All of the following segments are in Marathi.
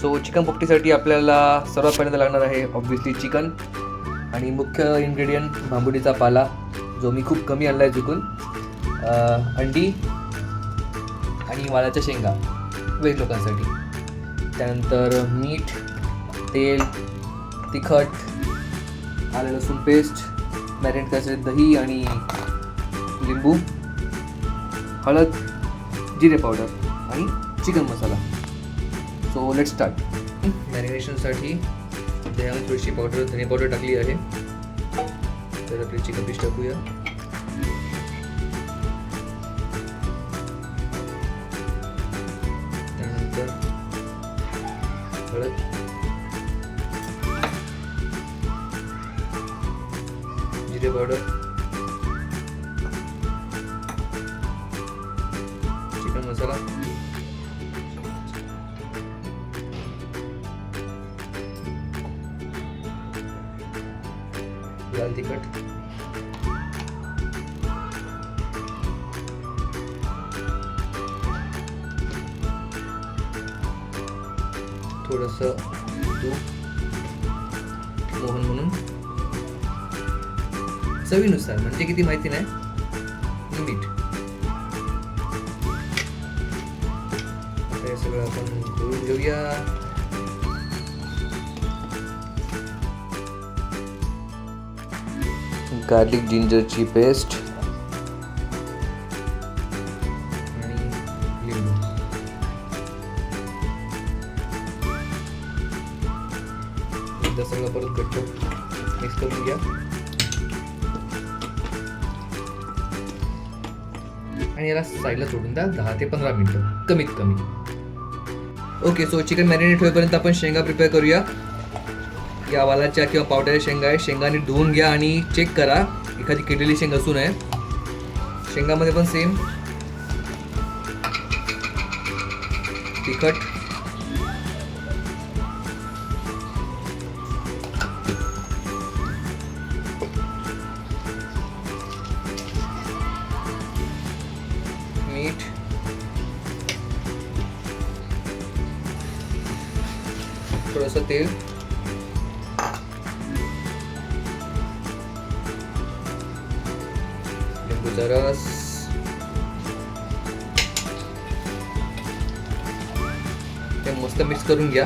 सो चिकन पोपटीसाठी आपल्याला सर्वात पहिल्यांदा लागणार आहे ऑब्व्हियसली चिकन आणि मुख्य इन्ग्रेडियंट भांबुडीचा पाला जो मी खूप कमी आणला आहे चुकून अंडी आणि वालाच्या शेंगा वेज लोकांसाठी. त्यानंतर मीठ तेल तिखट आलं लसूण पेस्ट मॅरिनेट करायचं दही आणि लिंबू हळद जिरे पावडर आणि chicken masala. So let start मॅरिनेशनसाठी दह्यामध्ये थोडीशी पावडर धने पावडर टाकली आहे तर आपली चिकन पीस टाकूया जिरे पावडर चिकन मसाला। लाल तिखट. थोडंसं तूप मोहन म्हणून. चवीनुसार म्हणजे किती माहिती नाही. मीठ. हे सगळं आपण करून घेऊया. गार्लिक जिंजरची पेस्ट आणि एकदा सगळं परत घट्ट मिक्स करून घ्या. आणि याला साईडला सोडून द्या दहा ते पंधरा मिनिटं कमीत कमी. ओके सो चिकन मॅरिनेट होईपर्यंत आपण शेंगा प्रिपेअर करूया. या वालाच्या किंवा पावट्याच्या शेंगा आहे शेंगाने धुवून घ्या आणि चेक करा. एखादी किडलेली शेंग असू नये शेंगामध्ये पण सेम तिखट. मीठ. थोडंसं तेल. लिंबूचा रस ते मस्त मिक्स करून घ्या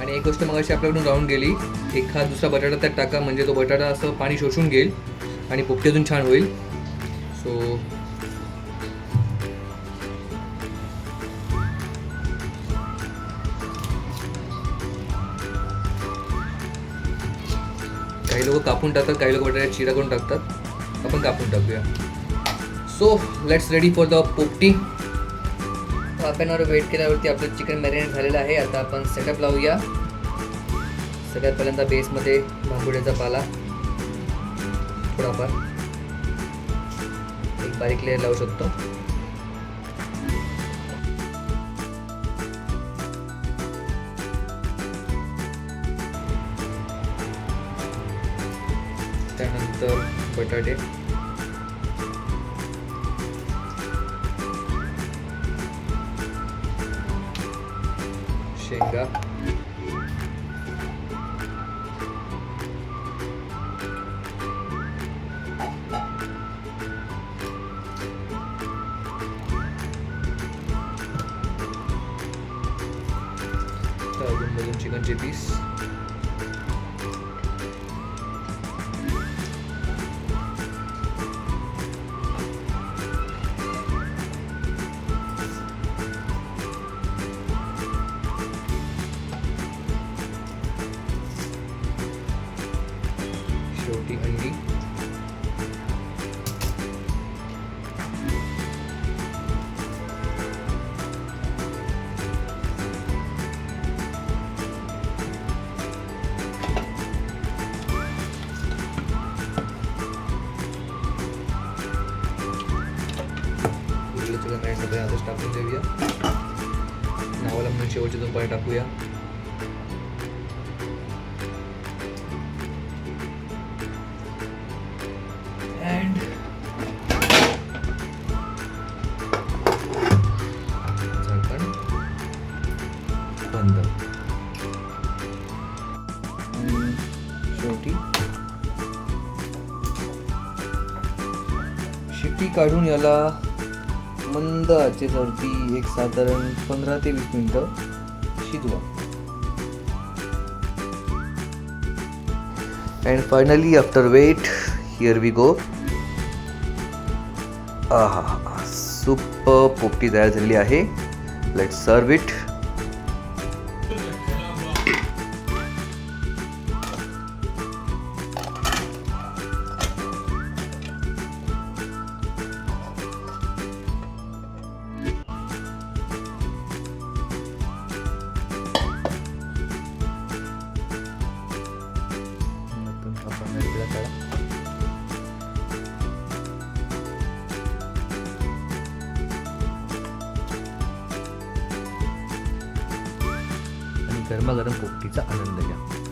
आणि एक गोष्ट मग आपल्याकडून राहून गेली. एखाद दुसरा बटाटा त्यात टाका म्हणजे तो बटाटा असं पाणी शोषून घेईल आणि पोपटीतून छान होईल. सो काही लोक कापून टाकतात काही लोक बटाट्यात चिरा करून टाकतात. आपण कापून टाकूया. So let's ready for the popti. Half wait केल्यावरती आपलं चिकन मॅरिनेट झालेलं आहे. आता आपण सेटअप लावूया. सगळ्यात पहिल्यांदा बेसमध्ये भांबुड्याचा पाला. थोडाफार. एक बारीक लेअर लावू शकतो. ಮಸಾಲ ಬಟಾಟೆ ಶೇಂಗಾ Tayo chicken chippies. काय सगळे आधीच टाकून देऊया. नावाला म्हणून शेवटचे दोन पाय टाकूया. अँड बंद. शेवटी काढून याला मंद आचेवरती एक साधारण पंधरा ते वीस मिनटं शिजवा. And finally after wait here we go आहा सुपर पोपटी तयार झालेली आहे. लेट सर्व इट गरमागरम पोपटीचा आनंद घ्या.